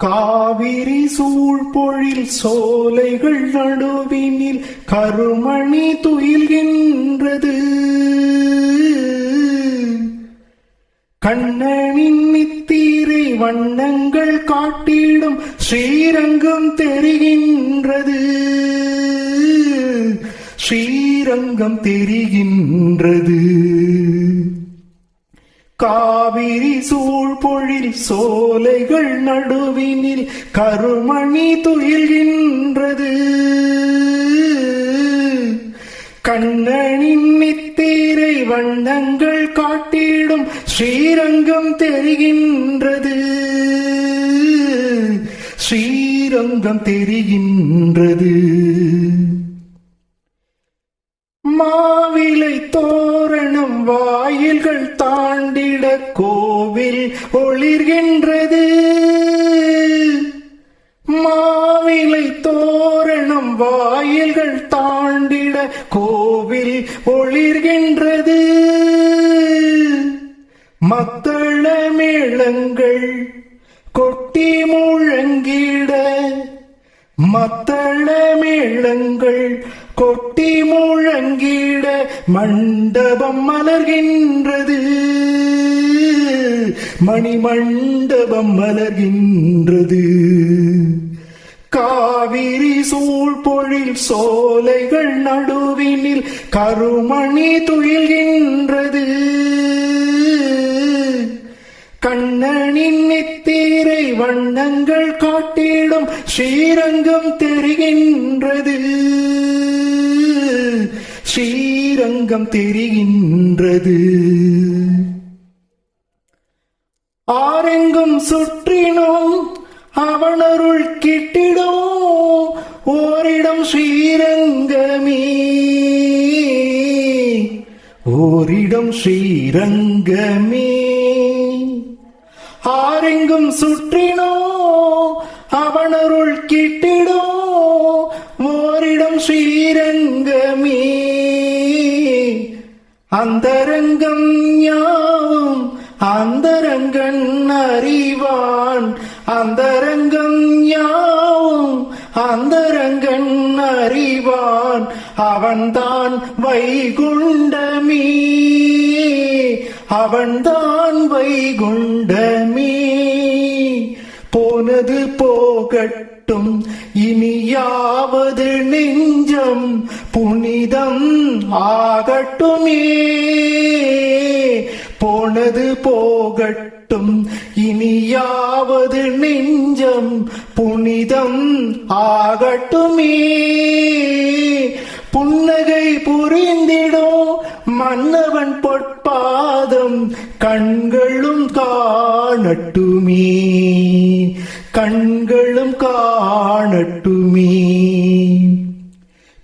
காவிரி சூழ்பொழில் சோலைகள் நடுவினில் கருமணி துயில்கின்றது. கண்ணனின் நித்தீரை வண்ணங்கள் காட்டிடும் ஸ்ரீரங்கம் தெரிகின்றது. ஸ்ரீரங்கம் தெரிகின்றது. காவிரி சூழ்பொழில் சோலைகள் நடுவினில் கருமணி துயில்கின்றது. கண்ணனின் நித்தீரை வண்ணங்கள் காட்டிடும் ஸ்ரீரங்கம் தெரிகின்றது. ஸ்ரீரங்கம் தெரிகின்றது. ஆண்டிட கோவில் ஒளிர்கின்றது. மாவிலை தோரணம் வாயில்கள் தாண்டிட கோவில் ஒளிர்கின்றது. மத்தள மேளங்கள் கொட்டி முழங்கிட மத்தள மேளங்கள் கொட்டி முழங்கிட மண்டபம் மலர்கின்றது. மணிமண்டபம் மலர்கின்றது. காவிரி சூழ்பொழில் சோலைகள் நடுவினில் கருமணி துயில்கின்றது. கண்ணனின் நித்திரை வண்ணங்கள் காட்டிடும் ஸ்ரீரங்கம் தெரிகின்றது. ஸ்ரீரங்கம் தெரிகின்றது ஆரெங்கும் சுற்றினோம் அவனருள் கிட்டிடும் ஓரிடம் ஸ்ரீரங்கமே. ஓரிடம் ஸ்ரீரங்கமே. ஆரெங்கும் சுற்றினோ அவனருள் கிட்டிடோ ஓரிடம் ஸ்ரீரங்கமே. அந்தரங்கம் யாவும் அந்தரங்கன் அறிவான். அந்தரங்கம் அந்தரங்கன் அறிவான். அவன்தான் வைகுண்டமீ. அவன்தான் வைகுண்டமீ. போனது போகட்டும். இனியாவது நெஞ்சம் புனிதம் ஆகட்டுமே. போனது போகட்டும். கட்டும் இனியாவது நெஞ்சம் புனிதம் ஆகட்டுமே. புன்னகை புரிந்திடும் மன்னவன் பொற்பாதம் கண்களும் காணட்டுமே. கண்களும் காணட்டுமே.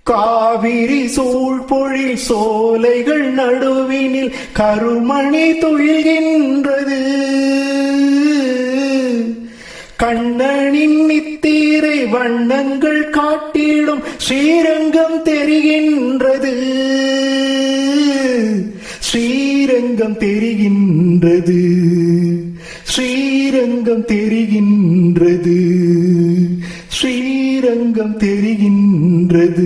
காவிரி சூழ்பொழில் சோலைகள் நடுவினில் கருமணி துயில்கின்றது. கண்ணனின் நித்தீரை வண்ணங்கள் காட்டிடும் ஸ்ரீரங்கம் தெரிகின்றது. ஸ்ரீரங்கம் தெரிகின்றது. ஸ்ரீரங்கம் தெரிகின்றது. ஸ்ரீ ஸ்ரீரங்கம் தெரிகின்றது.